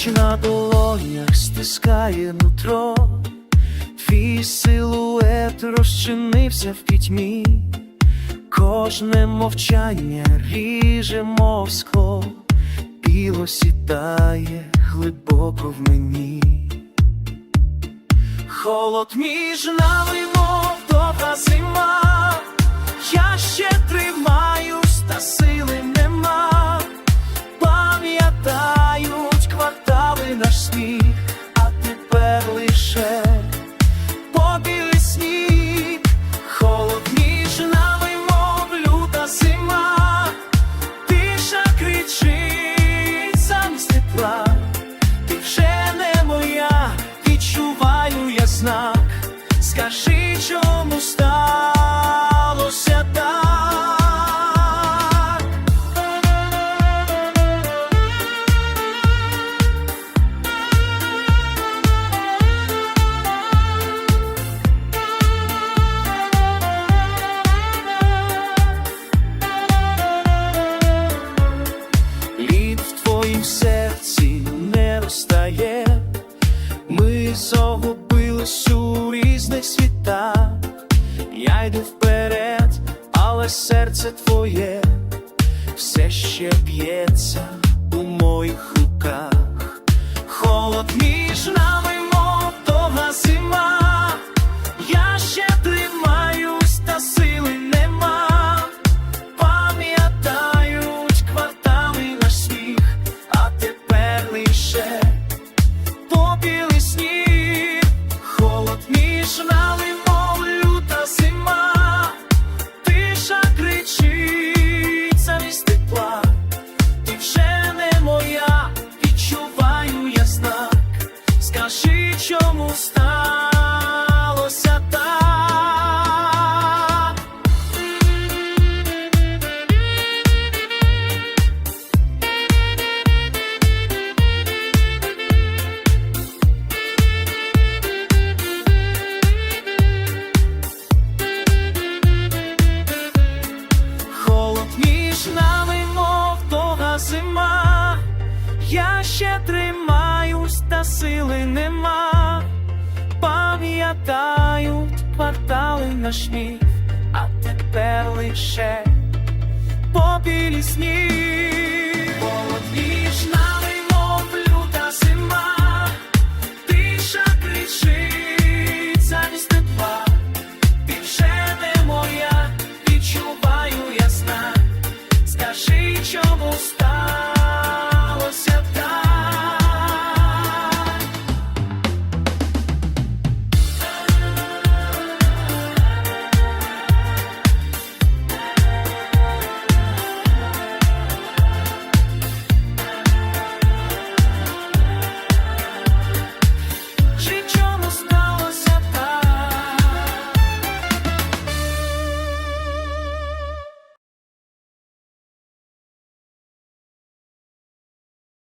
ніч на долонях стискає нутро, твій силует розчинився в пітьмі, кожне мовчання ріже мов скло, біло сідає глибоко в мені. Холод між нами, мов довга зима, я ще тримаюсь, відчуваю я Я вперед, але серце твоє все ще б'ється між мов довга зима. Я ще тримаюсь, та сили нема. Пам'ятають квартали наш міф, а тепер лише попілі сніг.